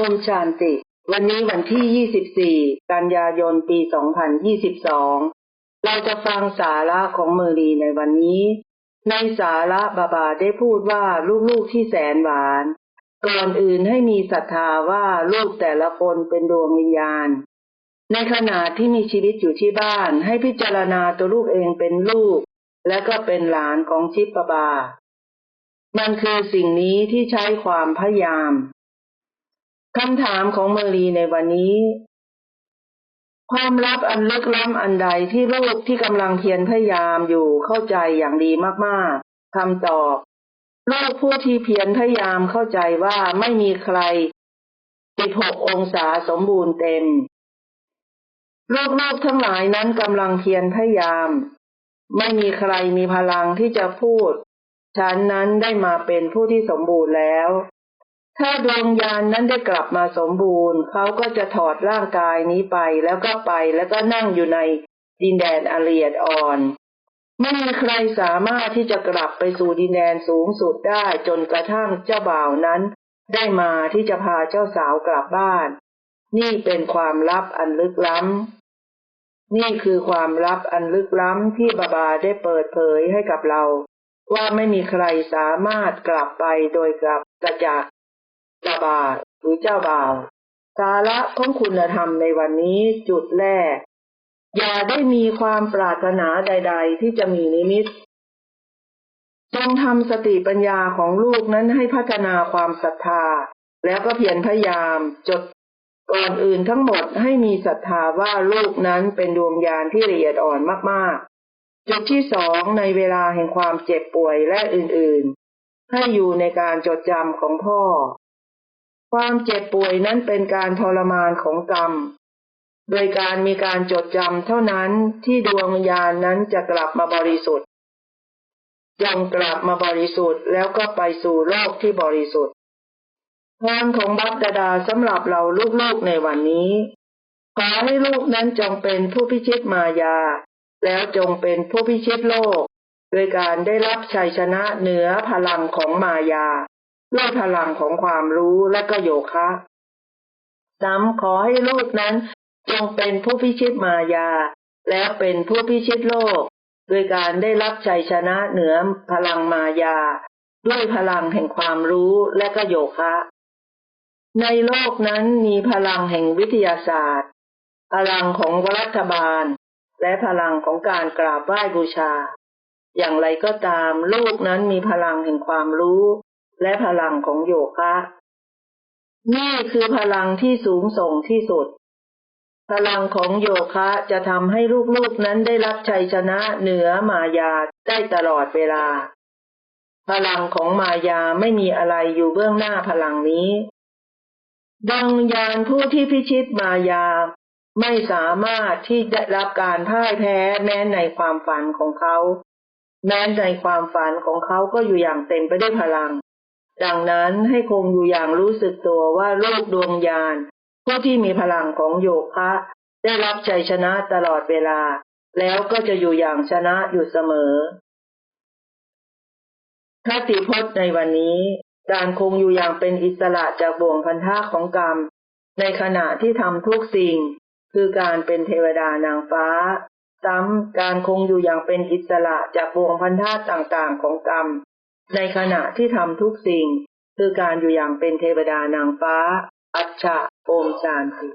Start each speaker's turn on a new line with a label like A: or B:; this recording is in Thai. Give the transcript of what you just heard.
A: โอมชานติ วันนี้วันที่ 24 กันยายน ปี 2022 เราจะฟังสาระของเมอรีในวันนี้ ในสาระบาบาได้พูดว่าลูกๆที่แสนหวาน ก่อนอื่นให้มีศรัทธาว่าลูกแต่ละคนเป็นดวงวิญญาณ ในขณะที่มีชีวิตอยู่ที่บ้าน ให้พิจารณาตัวลูกเองเป็นลูก และก็เป็นหลานของชิปปบามันคือสิ่งนี้ที่ใช้ความพยายาม คำถามของเมอรีในวันนี้ ความลับอันลึกล้ำอันใดที่ลูกที่กำลังเพียรพยายามอยู่เข้าใจอย่างดีมากๆคำตอบลูกผู้ที่เพียรพยายามเข้าใจว่าไม่มีใครติดหกองศาสมบูรณ์เต็มลูกๆทั้งหลายนั้นกำลังเพียรพยายาม ไม่มีใครมีพลังที่จะพูด ฉันนั้นได้มาเป็นผู้ที่สมบูรณ์แล้ว ถ้าดวงยานนั้นได้กลับมาสมบูรณ์ เขาก็จะถอดร่างกายนี้ไปแล้วก็ไปแล้วก็นั่งอยู่ในดินแดนอาเลียดอ่อน ไม่มีใครสามารถที่จะกลับไปสู่ดินแดนสูงสุดได้จนกระทั่งเจ้าบ่าวนั้น ได้มาที่จะพาเจ้าสาวกลับบ้าน นี่เป็นความลับอันลึกล้ำ นี่คือความลับอันลึกล้ำที่บาบาได้เปิดเผยให้กับเรา ว่าไม่มีใครสามารถกลับไปโดยกลับกระจาก เจ้าบาหรือเจ้าบ่าว สาระของคุณธรรมในวันนี้จุดแรก อย่าได้มีความปรารถนาใด ๆ ที่จะมีนิมิตจงทำสติปัญญาของลูกนั้นให้พัฒนาความศรัทธา แล้วก็เพียรพยายามจดก่อนอื่นทั้งหมดให้มีศรัทธาว่าลูกนั้นเป็นดวงญาณที่ละเอียดอ่อนมากๆ จุดที่สองในเวลาแห่งความเจ็บป่วยและอื่นๆ ให้อยู่ในการจดจำของพ่อ ความเจ็บป่วยนั้นเป็นการทรมานของกรรม โดยการมีการจดจำเท่านั้นที่ดวงวิญญาณนั้นจะกลับมาบริสุทธิ์จงกลับมาบริสุทธิ์แล้วก็ไปสู่โลกที่บริสุทธิ์พรของบัพดาดาสำหรับเราลูกๆในวันนี้ขอให้ลูกนั้นจงเป็นผู้พิชิตมายา แล้วจงเป็นผู้พิชิตโลก โดยการได้รับชัยชนะเหนือพลังของมายา ด้วยพลังของความรู้และก็โยคะซ้ำขอให้ลูกนั้น จงเป็นผู้พิชิตมายา และเป็นผู้พิชิตโลก โดยการได้รับชัยชนะเหนือพลังมายา ด้วยพลังแห่งความรู้และก็โยคะ ในโลกนั้นมีพลังแห่งวิทยาศาสตร์ พลังของรัฐบาล และพลังของการกราบไหว้บูชา อย่างไรก็ตามโลกนั้นมีพลังแห่งความรู้ และพลังของโยคะ นี่คือพลังที่สูงส่งที่สุด พลังของโยคะจะทำให้ลูกๆนั้นได้รับชัยชนะเหนือมายาได้ตลอดเวลา พลังของมายาไม่มีอะไรอยู่เบื้องหน้าพลังนี้ ดังยานผู้ที่พิชิตมายาไม่สามารถที่จะรับการพ่ายแพ้แม้ในความฝันของเขา แม้ในความฝันของเขาก็อยู่อย่างเต็มไปด้วยพลัง ดังนั้นให้คงอยู่อย่างรู้สึกตัวว่าโลกดวงยาน ผู้ที่มีพลังของโยคะ ได้รับชัยชนะตลอดเวลา แล้วก็จะอยู่อย่างชนะอยู่เสมอคติพจน์ในวันนี้การคงอยู่อย่างเป็นอิสระจากบ่วงพันธะของกรรม ในขณะที่ทำทุกสิ่ง คือการเป็นเทวดานางฟ้า ซ้ำการคงอยู่อย่างเป็นอิสระจากบ่วงพันธะต่างๆของกรรม ในขณะที่ทำทุกสิ่ง คือการอยู่อย่างเป็นเทวดานางฟ้า อัจฉะโอมชานติ